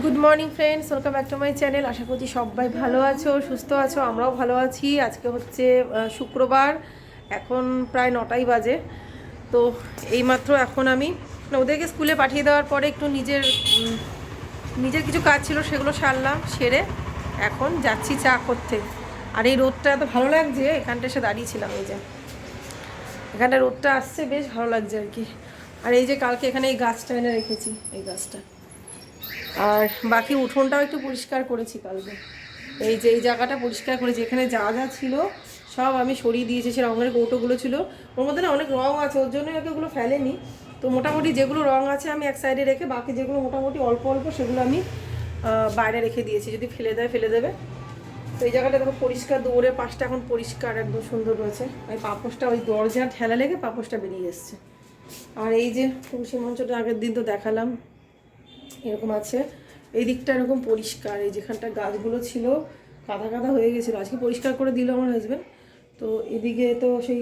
Good morning friends welcome back to my channel আশা করছি সবাই ভালো আছো, সুস্থ আছো, আমরাও ভালো আছি। আজকে হচ্ছে শুক্রবার। এখন প্রায় নটাই বাজে। তো এইমাত্র এখন আমি ওদেরকে স্কুলে পাঠিয়ে দেওয়ার পরে একটু নিজের নিজের কিছু কাজ ছিল, সেগুলো সারলাম, সেরে এখন যাচ্ছি চা করতে। আর এই রোদটা এত ভালো লাগছে, এখানটা এসে দাঁড়িয়েছিলাম এই যে। এখানটা রোদটা আসছে, বেশ ভালো লাগছে আর কি। আর এই যে কালকে এখানে এই গাছটা এনে রেখেছি, এই গাছটা। আর বাকি উঠোনটাও একটু পরিষ্কার করেছি কালকে। এই যে, এই জায়গাটা পরিষ্কার করেছি, এখানে যা যা ছিল সব আমি সরিয়ে দিয়েছি, সে রঙের কৌটোগুলো ছিল। ওর মধ্যে না অনেক রঙ আছে, ওর জন্য ওগুলো ফেলেনি। তো মোটামুটি যেগুলো রঙ আছে আমি এক সাইডে রেখে বাকি যেগুলো মোটামুটি অল্প অল্প সেগুলো আমি বাইরে রেখে দিয়েছি। যদি ফেলে দেয়, ফেলে দেবে। তো এই জায়গাটা দেখো পরিষ্কার দৌড়ের পাশটা এখন পরিষ্কার, একদম সুন্দর রয়েছে। ওই পাপোশটা, ওই দরজা ঠেলা লেগে পাপোসটা বেরিয়ে এসছে। আর এই যে তুলসী মঞ্চটা আগের দিন তো দেখালাম। এরকম আছে। এই দিকটা এরকম পরিষ্কার। এই যেখানটা গাছগুলো ছিল, কাদা কাদা হয়ে গেছিল। আজকে পরিষ্কার করে দিল আমার হাজব্যান্ড তো এদিকে তো সেই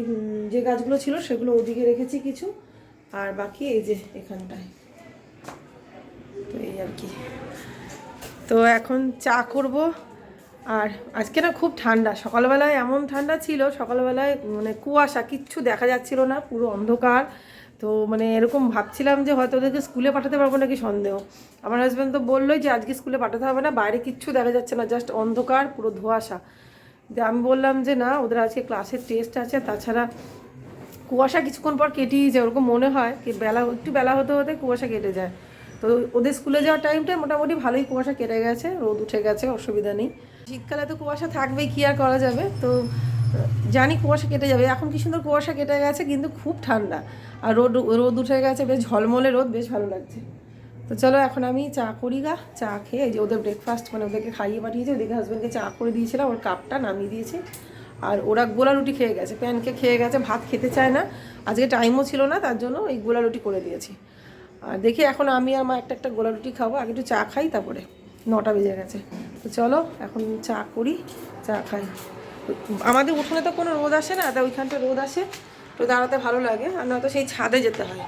যে গাছগুলো ছিল, সেগুলো ওদিকে রেখেছি কিছু। আর বাকি এই যে এখানটায়। তো এই আর কি। তো এখন চা করব। আর আজকে না খুব ঠান্ডা। সকালবেলায় এমন ঠান্ডা ছিল, সকালবেলায় মানে কুয়াশা, কিচ্ছু দেখা যাচ্ছিল না। পুরো অন্ধকার। তো মানে এরকম ভাবছিলাম যে হয়তো ওদেরকে স্কুলে পাঠাতে পারব নাকি সন্দেহ। আমার হাজব্যান্ড তো বললোই যে, আজকে স্কুলে পাঠাতে হবে না, বাইরে কিচ্ছু দেখা যাচ্ছে না জাস্ট অন্ধকার, পুরো ধোঁয়াশা। যে আমি বললাম যে, না, ওদের আজকে ক্লাসের টেস্ট আছে, তাছাড়া কুয়াশা কিছুক্ষণ পর কেটেই যায়। ওরকম মনে হয় কি বেলা, একটু বেলা হতে হতে কুয়াশা কেটে যায়। তো ওদের স্কুলে যাওয়ার টাইমটা মোটামুটি ভালোই কুয়াশা কেটে গেছে, রোদ উঠে গেছে, অসুবিধা নেই। শীতকালে তো কুয়াশা থাকবেই, কী আর করা যাবে? তো জানি কুয়াশা কেটে যাবে। এখন কি সুন্দর কুয়াশা কেটে গেছে, কিন্তু খুব ঠান্ডা। আর রোদ রোদ উঠে গেছে, বেশ ঝলমলে রোদ, বেশ ভালো লাগছে। তো চলো এখন আমি চা করি গা, চা খেয়ে যে ওদের ব্রেকফাস্ট মানে ওদেরকে খাইয়ে পাঠিয়েছি ওদেরকে হাজব্যান্ডকে চা করে দিয়েছিলাম, ওর কাপটা নামিয়ে দিয়েছে। আর ওরা গোলা রুটি খেয়ে গেছে প্যানকে খেয়ে গেছে, ভাত খেতে চায় না। আজকে টাইমও ছিল না, তার জন্য এই গোলা রুটি করে দিয়েছি। আর দেখি এখন আমি আর মা একটা একটা গোলা রুটি খাব, আগে একটু চা খাই, তারপরে নটা বেজে গেছে। তো চলো এখন চা করি, চা খাই। আমাদের উঠোনে তো কোনো রোদ আসে না, তা ওইখানটা রোদ আসে, তো দাঁড়াতে ভালো লাগে। আর নয়তো সেই ছাদে যেতে হয়।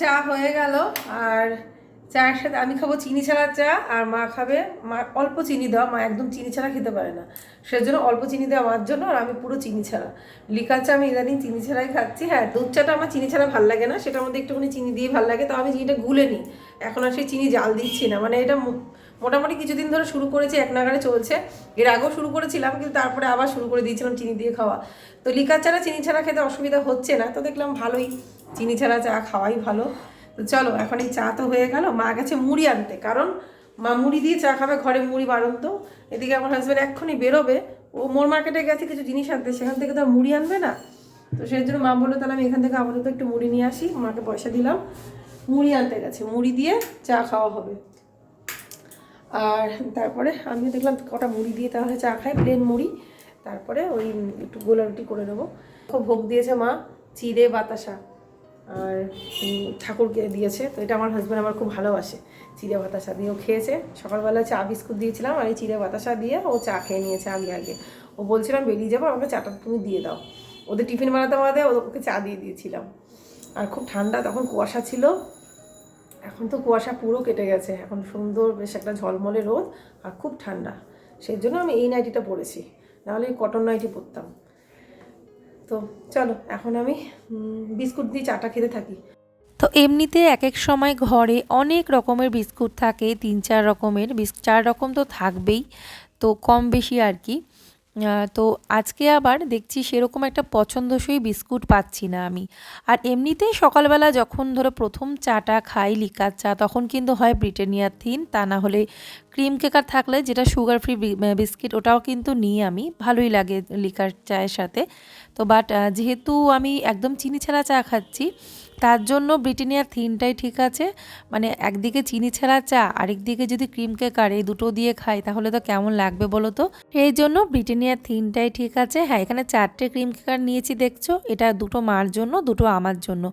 চা হয়ে গেল, আর চায়ের সাথে আমি খাব চিনি ছাড়া চা, আর মা খাবে, মা অল্প চিনি দেওয়া, মা একদম চিনি ছাড়া খেতে পারে না। সেজন্য অল্প চিনি দেওয়া আমার জন্য, আর আমি পুরো চিনি ছাড়া। লিকার চা আমি ইদানিং চিনি ছাড়াই খাচ্ছি। হ্যাঁ দুধ চাটা আমার চিনি ছাড়া ভালো লাগে না, সেটার মধ্যে একটুখানি চিনি দিয়ে ভালো লাগে তো আমি চিনিটা গুলে নিই। এখন আর সেই চিনি জাল দিচ্ছি না। মানে এটা মোটামুটি কিছুদিন ধরে শুরু করেছি, এক নাগারে চলছে। এর আগেও শুরু করেছিলাম, কিন্তু তারপরে আবার শুরু করে দিয়েছিলাম চিনি দিয়ে খাওয়া। তো লিকার ছাড়া চিনি ছাড়া খেতে অসুবিধা হচ্ছে না, তো দেখলাম ভালোই। চিনি ছাড়া চা খাওয়াই ভালো। তো চলো, এখন এই চা তো হয়ে গেল। মা গেছে মুড়ি আনতে, কারণ মা মুড়ি দিয়ে চা খাবে, ঘরে মুড়ি বাড়ন তো। এদিকে আমার হাজব্যান্ড এক্ষুনি বেরোবে। ও মোর মার্কেটে গেছে কিছু জিনিস আনতে, সেখান থেকে তো মুড়ি আনবে না। তো সেই জন্য মা বলল, তাহলে আমি এখান থেকে আপাতত একটু মুড়ি নিয়ে আসি। মাকে পয়সা দিলাম। মুড়ি আনতে গেছে, মুড়ি দিয়ে চা খাওয়া হবে। আর তারপরে আমি দেখলাম কটা মুড়ি দিয়ে তাহলে চা খাই প্লেন মুড়ি। তারপরে ওই একটু গোলা রুটি করে নেব। খুব ভোগ দিয়েছে মা, চিড়ে বাতাসা। আর ঠাকুরকে দিয়েছে। তো এটা আমার হাজব্যান্ড আমার খুব ভালোবাসে। চিড়ে বাতাসা দিয়েও খেয়েছে। সকালবেলা চা বিস্কুট দিয়েছিলাম আর এই চিড়ে বাতাসা দিয়ে ও চা খেয়ে নিয়েছে আগে আগে। ও বলছিলাম বেরিয়ে যাব, আমাকে চাটা তুমি দিয়ে দাও। ওদের টিফিন বানাতে বানাতে ওকে চা দিয়ে দিয়েছিলাম। আর খুব ঠান্ডা, তখন কুয়াশা ছিল। এখন তো কুয়াশা পুরো কেটে গেছে। এখন সুন্দর বেশ একটা ঝলমলে রোদ আর খুব ঠান্ডা। সেই জন্য আমি এই নাইটিটা পরেছি নাহলে কটন নাইটি পরতাম তো চলো, এখন আমি বিস্কুট দিয়ে চাটা খেতে থাকি। তো এমনিতে এক এক সময় ঘরে অনেক রকমের বিস্কুট থাকে, তিন চার রকমের বিস, চার রকম তো থাকবেই, তো কম বেশি আর কি। তো আজকে আবার দেখছি সেরকম একটা পছন্দসই বিস্কুট পাচ্ছি না আমি। আর এমনিতেই সকালবেলা যখন ধরো প্রথম চাটা খাই, লিকার চা, তখন কিন্তু হয় ব্রিটানিয়া থিন। তা না হলে ক্রিম কেকার থাকলে যেটা সুগার ফ্রি বিস্কিট, ওটাও কিন্তু নিই আমি। ভালোই লাগে লিকার চায়ের সাথে। তো বাট যেহেতু আমি একদম চিনি ছাড়া চা খাচ্ছি তার জন্য ব্রিটানিয়ার থিনটাই ঠিক আছে। মানে একদিকে চিনি ছাড়া চা, আরেকদিকে যদি ক্রিম কেক আর এই দুটো দিয়ে খাই, তাহলে তো কেমন লাগবে বলো তো? এই জন্য ব্রিটানিয়ার থিনটাই ঠিক আছে। হ্যাঁ এখানে চারটে ক্রিম কেকার নিয়েছি দেখছ। এটা দুটো মার জন্য, দুটো আমার জন্য।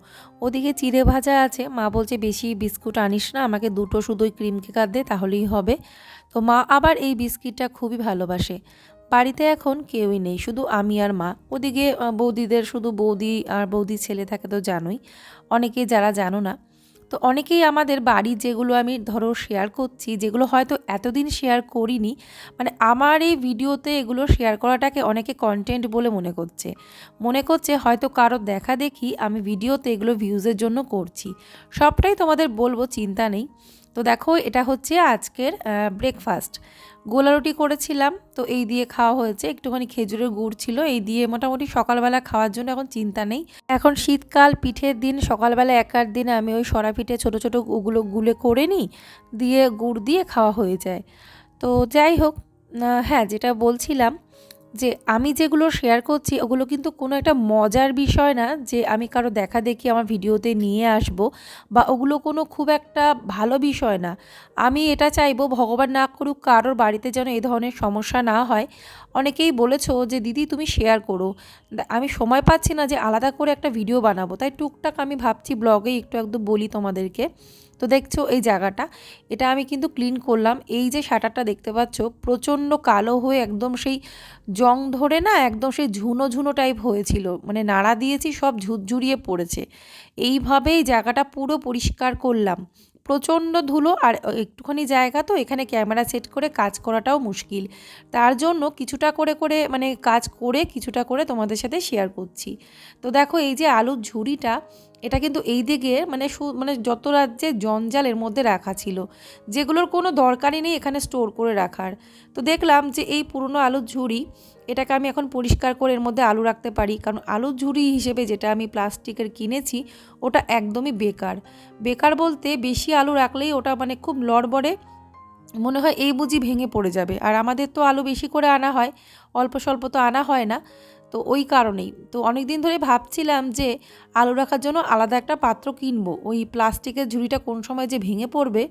ওদিকে চিড়ে ভাজা আছে। মা বলছে, বেশি বিস্কুট আনিস না, আমাকে দুটো শুধুই ক্রিম কেকার দে, তাহলেই হবে। তো মা আবার এই বিস্কিটটা খুবই ভালোবাসে। বাড়িতে এখন কেউই নেই, শুধু আমি আর মা। ওদিকে বৌদিদের শুধু বৌদি আর বৌদি ছেলে থাকে তো জানোই, অনেকেই যারা জানো না। তো অনেকেই আমাদের বাড়ি যেগুলো আমি ধরো শেয়ার করছি, যেগুলো হয়তো এতদিন শেয়ার করিনি মানে আমার এই ভিডিওতে এগুলো শেয়ার করাটাকে অনেকে কন্টেন্ট বলে মনে করছে। মনে করছে হয়তো কারও দেখা দেখি আমি ভিডিওতে এগুলো ভিউজের জন্য করছি। সবটাই তোমাদের বলব, চিন্তা নেই। তো দেখো, এটা হচ্ছে আজকের ব্রেকফাস্ট গোলা রুটি করেছিলাম, তো এই দিয়ে খাওয়া হয়েছে। একটুখানি খেজুরের গুড় ছিল, এই দিয়ে মোটামুটি সকালবেলা খাওয়ার জন্য এখন চিন্তা নেই। এখন শীতকাল, পিঠের দিন, সকালবেলা একার দিনে আমি ওই সরা পিঠে ছোটো ছোটো ওগুলো গুলে করে নিই, দিয়ে গুড় দিয়ে খাওয়া হয়ে যায়। তো যাই হোক হ্যাঁ যেটা বলছিলাম যে আমি যেগুলো শেয়ার করছি, ওগুলো কিন্তু কোনো একটা মজার বিষয় না যে আমি কারও দেখা দেখি আমার ভিডিওতে নিয়ে আসব বা ওগুলো কোনো খুব একটা ভালো বিষয় না। আমি এটা চাইব ভগবান না করুক কারোর বাড়িতে যেন এই ধরনের সমস্যা না হয়। অনেকেই বলেছ যে, দিদি, তুমি শেয়ার করো। আমি সময় পাচ্ছি না যে আলাদা করে একটা ভিডিও বানাবো। তাই টুকটাক আমি ভাবছি ব্লগে একটু একদম বলি তোমাদেরকে। তো দেখছ এই জায়গাটা। এটা আমি কিন্তু ক্লিন করলাম। এই যে শাটারটা দেখতে পাচ্ছ, প্রচণ্ড কালো হয়ে একদম সেই জং ধরে না একদম সেই ঝুনো ঝুনো টাইপ হয়েছিল। মানে নাড়া দিয়েছি, সব ঝুরঝুরিয়ে পড়েছে। এইভাবেই জায়গাটা পুরো পরিষ্কার করলাম। প্রচণ্ড ধুলো আর একটুখানি জায়গা তো, এখানে ক্যামেরা সেট করে কাজ করাটাও মুশকিল। তার জন্য কিছুটা করে করে মানে কাজ করে কিছুটা করে তোমাদের সাথে শেয়ার করছি। তো দেখো এই যে আলুর ঝুড়িটা এটা কিন্তু এই দিকে মানে মানে যত রাজ্যে জঞ্জালের মধ্যে রাখা ছিল, যেগুলোর কোনো দরকারই নেই এখানে স্টোর করে রাখার। তো দেখলাম যে এই পুরনো আলুর ঝুড়ি, এটাকে আমি এখন পরিষ্কার করে এর মধ্যে আলু রাখতে পারি। কারণ আলুর ঝুড়ি হিসেবে যেটা আমি প্লাস্টিকের কিনেছি, ওটা একদমই বেকার। বেকার বলতে বেশি আলু রাখলেই ওটা মানে খুব লড়বড়ে, মনে হয় এই বুঝি ভেঙে পড়ে যাবে। আর আমাদের তো আলু বেশি করে আনা হয়, অল্প স্বল্প তো আনা হয় না। তো ওই কারণেই। তো অনেক দিন ধরে ভাবছিলাম যে আলু রাখার জন্য আলাদা একটা পাত্র কিনবো। ওই প্লাস্টিকের ঝুড়িটা কোন সময় যে ভেঙে পড়বে,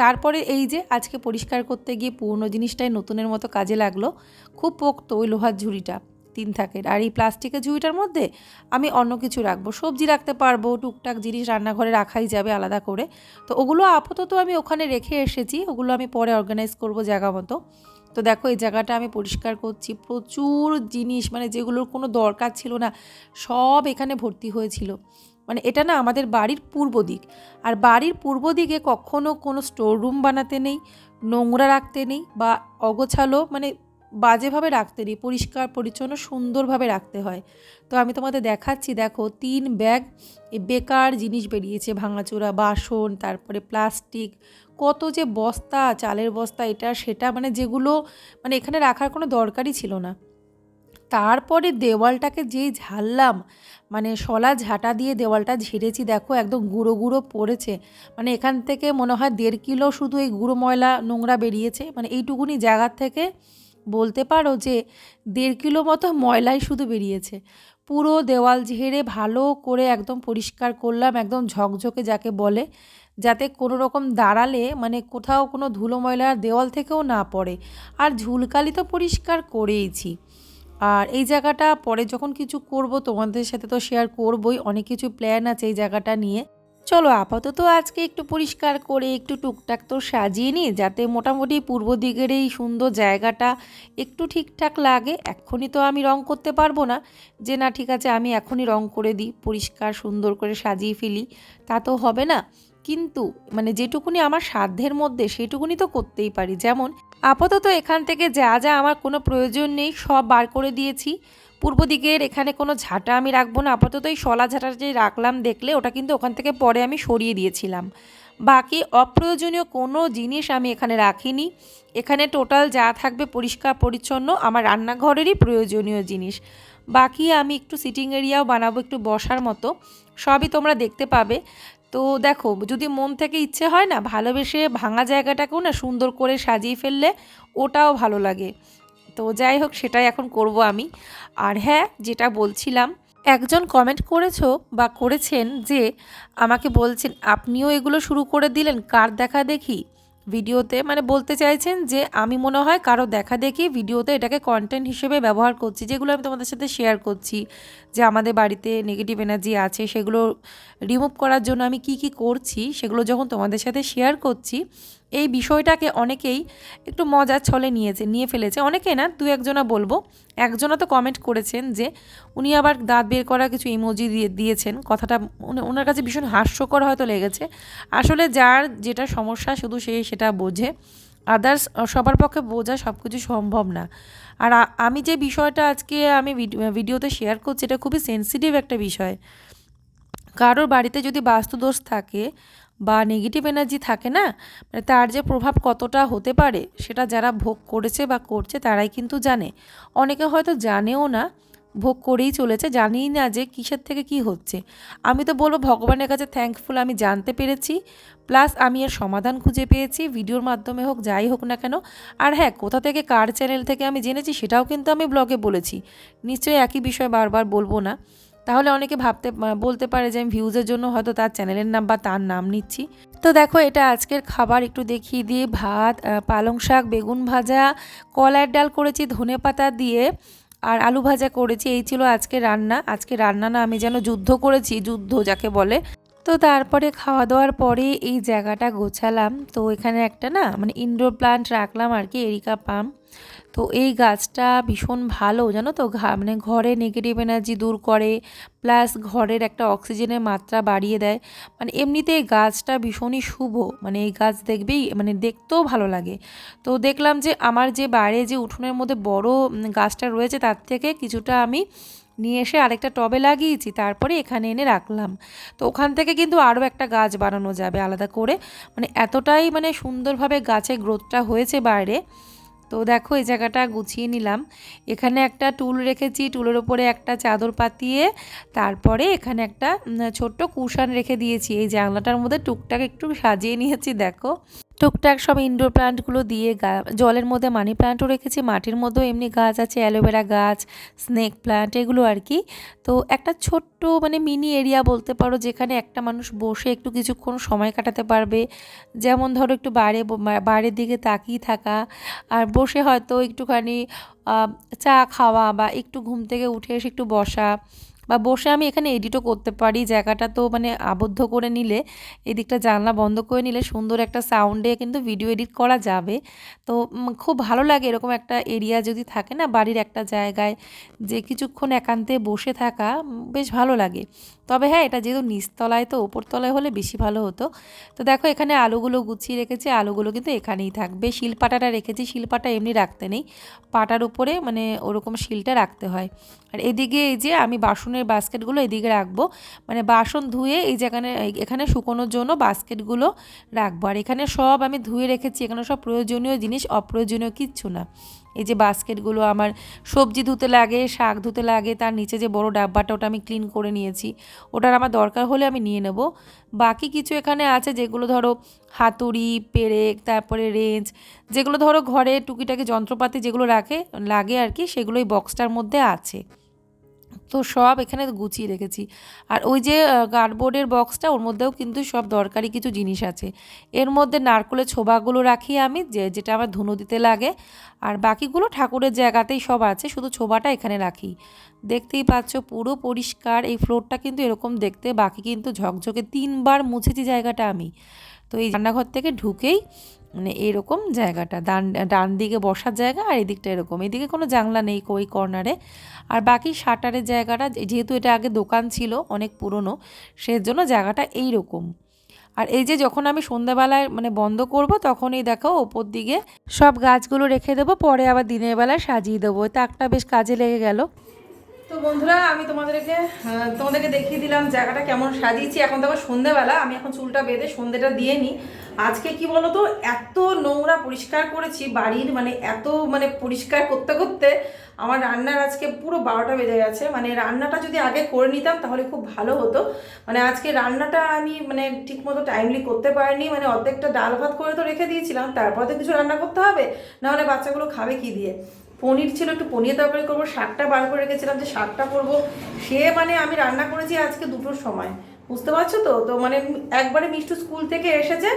তারপরে এই যে আজকে পরিষ্কার করতে গিয়ে পুরনো জিনিসটাই নতুনের মতো কাজে লাগল, খুব পোক্ত ওই লোহার ঝুড়িটা, তিন থাকের। আর এই প্লাস্টিকের ঝুড়িটার মধ্যে আমি অন্য কিছু রাখব। সবজি রাখতে পারব, টুকটাক জিনিস রান্নাঘরে রাখাই যাবে আলাদা করে। তো ওগুলো আপাতত আমি ওখানে রেখে এসেছি, ওগুলো আমি পরে অর্গানাইজ করব জায়গা মতো। তো দেখো, এই জায়গাটা আমি পরিষ্কার করছি। প্রচুর জিনিস মানে যেগুলোর কোনো দরকার ছিল না, সব এখানে ভর্তি হয়েছিল। মানে এটা না আমাদের বাড়ির পূর্ব দিক। আর বাড়ির পূর্ব দিকে কখনও কোনো স্টোর রুম বানাতে নেই, নোংরা রাখতে নেই বা অগোছালো মানে বাজেভাবে রাখতে নেই, পরিষ্কার, পরিচ্ছন্ন, সুন্দরভাবে রাখতে হয়। তো আমি তোমাদের দেখাচ্ছি, দেখো, তিন ব্যাগ বেকার জিনিস বেরিয়েছে, ভাঙাচোরা, বাসন, তারপরে প্লাস্টিক, কত যে বস্তা, চালের বস্তা, এটা, সেটা মানে যেগুলো মানে এখানে রাখার কোনো দরকারই ছিল না। তারপরে দেওয়ালটাকে যেই ঝাড়লাম মানে শলা ঝাঁটা দিয়ে দেওয়ালটা ঝেড়েছি, দেখো, একদম গুঁড়ো গুঁড়ো পড়েছে। মানে এখান থেকে মনে হয় দেড় কিলো শুধু এই গুঁড়ো ময়লা নোংরা বেরিয়েছে মানে এইটুকুনি জায়গার থেকে বলতে পারো যে দেড় কিলো মতো ময়লাই শুধু বেরিয়েছে। পুরো দেওয়াল ঝেড়ে ভালো করে একদম পরিষ্কার করলাম, একদম ঝকঝকে যাকে বলে, যাতে কোনো রকম দাঁড়ালে মানে কোথাও কোনো ধুলো ময়লা দেওয়াল থেকেও না পড়ে। আর ঝুলকালি তো পরিষ্কার করেইছি। আর এই জায়গাটা পরে যখন কিছু করব তোমাদের সাথে তো শেয়ার করবই, অনেক কিছু প্ল্যান আছে এই জায়গাটা নিয়ে। চলো আপাতত আজকে একটু পরিষ্কার করে একটু টুকটাক তো সাজিয়ে নিই, যাতে মোটামুটি পূর্ব দিকের এই সুন্দর জায়গাটা একটু ঠিকঠাক লাগে। এক্ষুনি তো আমি রং করতে পারব না। যে না, ঠিক আছে, আমি এখনই রং করে দিই, পরিষ্কার সুন্দর করে সাজিয়ে ফেলি, তা তো হবে না। কিন্তু মানে যেটুকুনি আমার সাধ্যের মধ্যে, সেটুকুনি তো করতেই পারি। যেমন, আপাতত এখান থেকে যা যা আমার কোনো প্রয়োজন নেই, সব বার করে দিয়েছি। পূর্ব দিকের এখানে কোনো ঝাঁটা আমি রাখব না। আপাতত এই শলা ঝাঁটা যে রাখলাম দেখলে ওটা কিন্তু ওখান থেকে পরে আমি সরিয়ে দিয়েছিলাম। বাকি অপ্রয়োজনীয় কোনো জিনিস আমি এখানে রাখিনি। এখানে টোটাল যা থাকবে পরিষ্কার পরিচ্ছন্ন আমার রান্নাঘরেরই প্রয়োজনীয় জিনিস। বাকি আমি একটু সিটিং এরিয়াও বানাবো, একটু বসার মতো। সবই তোমরা দেখতে পাবে। তো দেখো, যদি মন থেকে ইচ্ছে হয় না, ভালোবেসে ভাঙা জায়গাটাকেও না সুন্দর করে সাজিয়ে ফেললে ওটাও ভালো লাগে। তো যাই হোক, সেটাই এখন করব আমি। আর হ্যাঁ যেটা বলছিলাম, একজন কমেন্ট করেছ বা করেছেন যে আমাকে বলছেন, আপনিও এগুলো শুরু করে দিলেন, কার দেখা দেখি? ভিডিওতে মানে বলতে চাইছেন যে, আমি মনে হয় কারও দেখা দেখি ভিডিওতে এটাকে কন্টেন্ট হিসেবে ব্যবহার করছি, যেগুলো আমি তোমাদের সাথে শেয়ার করছি। যে আমাদের বাড়িতে নেগেটিভ এনার্জি আছে, সেগুলো রিমুভ করার জন্য আমি কি কি করছি, সেগুলো যখন তোমাদের সাথে শেয়ার করছি এই বিষয়টাকে অনেকেই একটু মজার ছলে নিয়েছে, নিয়ে ফেলেছে। অনেকে না, দু একজনা বলব। একজনা তো কমেন্ট করেছেন যে, উনি আবার দাঁত বের করা কিছু ইমোজি দিয়ে দিয়েছেন। কথাটা ওনার কাছে ভীষণ হাস্যকর হয়তো লেগেছে। আসলে যার যেটা সমস্যা, শুধু সে সেটা বোঝে। আদার্স সবার পক্ষে বোঝা সব কিছু সম্ভব না। আর আমি যে বিষয়টা আজকে আমি ভিডি- ভিডিওতে শেয়ার করছি, এটা খুবই সেন্সিটিভ একটা বিষয়। কারোর বাড়িতে যদি বাস্তুদোষ থাকে বা নেগেটিভ এনার্জি থাকে না মানে তার যে প্রভাব কতটা হতে পারে সেটা যারা ভোগ করেছে বা করছে তারাই কিন্তু জানে। অনেকে হয়তো জানেও না, ভোগ করেই চলেছে, জানিই না যে কিসের থেকে কি হচ্ছে। আমি তো বলব ভগবানের কাছে থ্যাঙ্কফুল আমি জানতে পেরেছি প্লাস আমি এর সমাধান খুঁজে পেয়েছি ভিডিওর মাধ্যমে হোক, যাই হোক না কেন। আর হ্যাঁ কোথা থেকে কার চ্যানেল থেকে আমি জেনেছি সেটাও কিন্তু আমি ব্লগে বলেছি। নিশ্চয়ই একই বিষয় বারবার বলব না। তাহলে অনেকে ভাবতে বলতে পারে যে আমি ভিউজের জন্য হয়তো তার চ্যানেলের নাম বা তার নাম নিচ্ছি। তো দেখো, এটা আজকের খাবার একটু দেখিয়ে দিয়ে ভাত পালং শাক, বেগুন ভাজা কলার ডাল করেছি, ধনে পাতা দিয়ে, আর আলু ভাজা করেছি। এই ছিল আজকে রান্না। আজকে রান্না না, আমি যেন যুদ্ধ করেছি, যুদ্ধ যাকে বলে। তো তারপরে খাওয়া দাওয়ার পরে এই জায়গাটা গোছালাম। তো এখানে একটা না মানে ইনডোর প্লান্ট রাখলাম আর কি, এরিকা পাম। তো এই গাছটা ভীষণ ভালো, জানো তো? মানে ঘরে নেগেটিভ এনার্জি দূর করে প্লাস ঘরের একটা অক্সিজেনের মাত্রা বাড়িয়ে দেয়। মানে এমনিতে এই গাছটা ভীষণই শুভ মানে এই গাছ দেখবেই মানে দেখতেও ভালো লাগে। তো দেখলাম যে আমার যে বাইরে যে উঠোনের মধ্যে বড় গাছটা রয়েছে, তার থেকে কিছুটা আমি নিয়ে এসে আরেকটা টবে লাগিয়েছি, তারপরে এখানে এনে রাখলাম। তো ওখান থেকে কিন্তু আরও একটা গাছ বানানো যাবে আলাদা করে। মানে এতটাই মানে সুন্দরভাবে গাছের গ্রোথটা হয়েছে বাইরে। তো দেখো, এই জায়গাটা গুছিয়ে নিলাম। এখানে একটা টুল রেখেছি, টুলের ওপরে একটা চাদর পাতিয়ে, তারপরে এখানে একটা ছোট্ট কুশান রেখে দিয়েছি। এই জানলাটার মধ্যে টুকটাক একটু সাজিয়ে নিয়েছি, দেখো। টুকটাক সব ইনডোর প্লান্টগুলো দিয়ে জলের মধ্যে মানি প্লান্টও রেখেছি, মাটির মধ্যেও এমনি গাছ আছে অ্যালোভেরা গাছ স্নেক প্লান্ট এগুলো আর কি। তো একটা ছোট্ট মানে মিনি এরিয়া বলতে পারো, যেখানে একটা মানুষ বসে একটু কিছুক্ষণ সময় কাটাতে পারবে। যেমন ধরো একটু বাইরে বাইরের দিকে তাকিয়ে থাকা, আর বসে হয়তো একটুখানি চা খাওয়া বা একটু ঘুম থেকে উঠে এসে একটু বসা। বা বসে আমি এখানে এডিটও করতে পারি। জায়গাটা তো মানে আবদ্ধ করে নিলে, এদিকটা জানলা বন্ধ করে নিলে সুন্দর একটা সাউন্ডে কিন্তু ভিডিও এডিট করা যাবে। তো খুব ভালো লাগে এরকম একটা এরিয়া যদি থাকে না বাড়ির একটা জায়গায়, যে কিছুক্ষণ একান্তে বসে থাকা বেশ ভালো লাগে। তবে হ্যাঁ এটা যেহেতু নিচতলায় তো ওপরতলায় হলে বেশি ভালো হতো। তো দেখো এখানে আলুগুলো গুছিয়ে রেখেছি, আলুগুলো কিন্তু এখানেই থাকবে। শিলপাটাটা রেখেছি, শিলপাটা এমনি রাখতে নেই। পাটার উপরে মানে ওরকম শিলটা রাখতে হয়। আর এদিকে এই যে আমি বাসনের বাস্কেটগুলো এদিকে রাখব। মানে বাসন ধুয়ে এই যেখানে এখানে শুকোনোর জন্য বাস্কেটগুলো রাখব। আর এখানে সব আমি ধুয়ে রেখেছি, এখানে সব প্রয়োজনীয় জিনিস, অপ্রয়োজনীয় কিচ্ছু না। এই যে বাস্কেটগুলো আমার সবজি ধুতে লাগে, শাক ধুতে লাগে, তার নিচে যে বড় ডাব্বাটা ওটা আমি ক্লিন করে নিয়েছি। ওটার আমার দরকার হলে আমি নিয়ে নেব। বাকি কিছু এখানে আছে যেগুলো ধরো হাতুড়ি, পেরেক, তারপরে রেঞ্জ যেগুলো ধরো ঘরে টুকিটাকি যন্ত্রপাতি যেগুলো রাখে, লাগে আর কি, সেগুলো এই বক্সটার মধ্যে আছে। তো সব এখানে গুছিয়ে রেখেছি। আর ওই যে কার্ডবোর্ডের বক্সটা ওর মধ্যেও কিন্তু সব দরকারি কিছু জিনিস আছে। এর মধ্যে নারকোলের ছোবাগুলো রাখি আমি, যে, যেটা আমার ধুনো দিতে লাগে। আর বাকিগুলো ঠাকুরের জায়গাতেই সব আছে, শুধু ছোবাটা এখানে রাখি। দেখতেই পাচ্ছ, পুরো পরিষ্কার। এই ফ্লোরটা কিন্তু এরকম দেখতে, বাকি কিন্তু ঝকঝকে তিনবার মুছেছি জায়গাটা আমি। তো এই রান্নাঘর থেকে ঢুকেই মানে এরকম জায়গাটা, ডান ডান দিকে বসার জায়গা আর এদিকটা এরকম। এদিকে কোনো জানলা নেই ওই কর্নারে। আর বাকি শাটারের জায়গাটা, যেহেতু এটা আগে দোকান ছিল, অনেক পুরনো, সেজন্য জায়গাটা এই রকম আর এই যে যখন আমি সন্ধ্যাবেলায় মানে বন্ধ করব, তখনই দেখো ওপর দিকে সব গাছগুলো রেখে দেবো, পরে আবার দিনের বেলায় সাজিয়ে দেবো। তাকটা বেশ কাজে লেগে গেল। তো বন্ধুরা, আমি তোমাদেরকে তোমাদেরকে দেখিয়ে দিলাম জায়গাটা কেমন সাজিয়েছি। এখন দেখো সন্ধেবেলা, আমি এখন চুলটা বেঁধে সন্ধেটা দিয়ে নিই। আজকে কি বলতো, এত নোংরা পরিষ্কার করেছি বাড়ির মানে এত মানে পরিষ্কার করতে করতে আমার রান্নার আজকে পুরো বারোটা বেজে গেছে। মানে রান্নাটা যদি আগে করে নিতাম তাহলে খুব ভালো হতো। মানে আজকে রান্নাটা আমি মানে ঠিকমতো টাইমলি করতে পারিনি। মানে অর্ধেকটা ডাল ভাত করে তো রেখে দিয়েছিলাম, তারপর তো কিছু রান্না করতে হবে, নাহলে বাচ্চাগুলো খাবে কি দিয়ে? পনির ছিল, একটু পনির তরকারি করব, শাকটা বার করে রেখেছিলাম যে শাকটা করব। সে মানে আমি রান্না করেছি আজকে দুটোর সময়। বুঝতে পারছ তো? তো মানে একবারে মিষ্টু স্কুল থেকে এসেছে,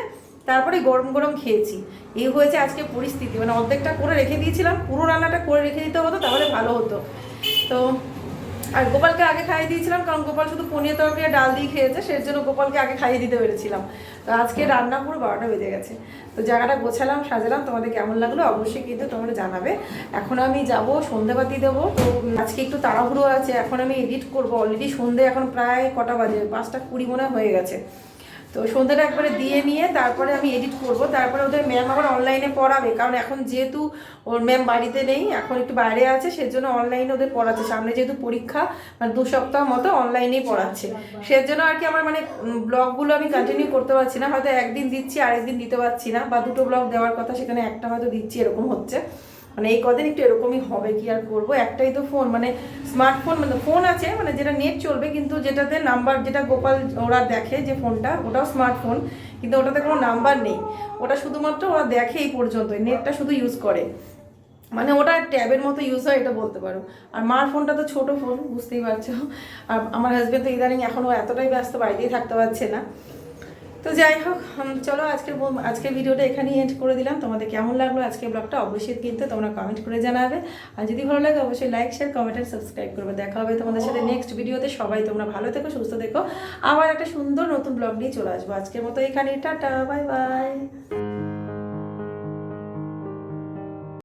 তারপরে গরম গরম খেয়েছি। এই হয়েছে আজকে পরিস্থিতি। মানে অর্ধেকটা করে রেখে দিয়েছিলাম, পুরো রান্নাটা করে রেখে দিতে হতো, তাহলে ভালো হতো। তো আর গোপালকে আগে খাইয়ে দিয়েছিলাম, কারণ গোপাল শুধু পনির তরকারি ডাল দিয়ে খেয়েছে, সেই জন্য গোপালকে আগে খাইয়ে দিতে পেরেছিলাম। তো আজকে রান্না পুরো বারোটা বেজে গেছে। তো জায়গাটা গোছালাম, সাজালাম, তোমাদের কেমন লাগল অবশ্যই কিন্তু তোমরা জানাবে। এখন আমি যাব সন্ধেবাতি দেবো। তো আজকে একটু তাড়াহুড়ো আছে, এখন আমি এডিট করব অলরেডি সন্ধে এখন প্রায় কটা বাজে, পাঁচটা কুড়ি মনে হয়ে গেছে। তো সন্ধ্যাটা একবারে দিয়ে নিয়ে তারপরে আমি এডিট করব। তারপরে ওদের ম্যাম আবার অনলাইনে পড়াবে, কারণ এখন যেহেতু ওর ম্যাম বাড়িতে নেই, এখন একটু বাইরে আছে, সেজন্য অনলাইনে ওদের পড়াচ্ছে। সামনে যেহেতু পরীক্ষা মানে দু সপ্তাহ মতো অনলাইনেই পড়াচ্ছে। সেজন্য আর কি আমার মানে ব্লগগুলো আমি কন্টিনিউ করতে পারছি না। হয়তো একদিন দিচ্ছি, আরেকদিন দিতে পারছি না, বা দুটো ব্লগ দেওয়ার কথা সেখানে একটা হয়তো দিচ্ছি, এরকম হচ্ছে। মানে এই কদিন একটু এরকমই হবে, কি আর করব? একটাই তো ফোন মানে স্মার্টফোন মানে ফোন আছে মানে যেটা নেট চলবে, কিন্তু যেটাতে নাম্বার যেটা গোপাল ওরা দেখে যে ফোনটা ওটাও স্মার্টফোন কিন্তু ওটাতে কোনো নাম্বার নেই। ওটা শুধুমাত্র ওরা দেখে এই পর্যন্ত নেটটা শুধু ইউজ করে। মানে ওটা ট্যাবের মতো ইউজ হয়, এটা বলতে পারো। আর মার ফোনটা তো ছোট ফোন বুঝতেই পারছ। আর আমার হাজব্যান্ড তো ইদানিং এখনও এতটাই ব্যস্ত, বাড়িতেই থাকতে পারছে না। তো যাই হোক চলো আজকে আজকে ভিডিওটা এখানেই এন্ড করে দিলাম। তোমাদের কেমন লাগল আজকের ব্লগটা অবশ্যই কিন্তু তোমরা কমেন্ট করে জানাবে। আর যদি ভালো লাগে অবশ্যই লাইক শেয়ার কমেন্ট আর সাবস্ক্রাইব করবে। দেখা হবে তোমাদের সাথে নেক্সট ভিডিওতে সবাই তোমরা ভালো থেকো, সুস্থ থেকো। আবার একটা সুন্দর নতুন ব্লগ নিয়ে চলে আসব। আজকের মতো এখানেই, টাটা বাই বাই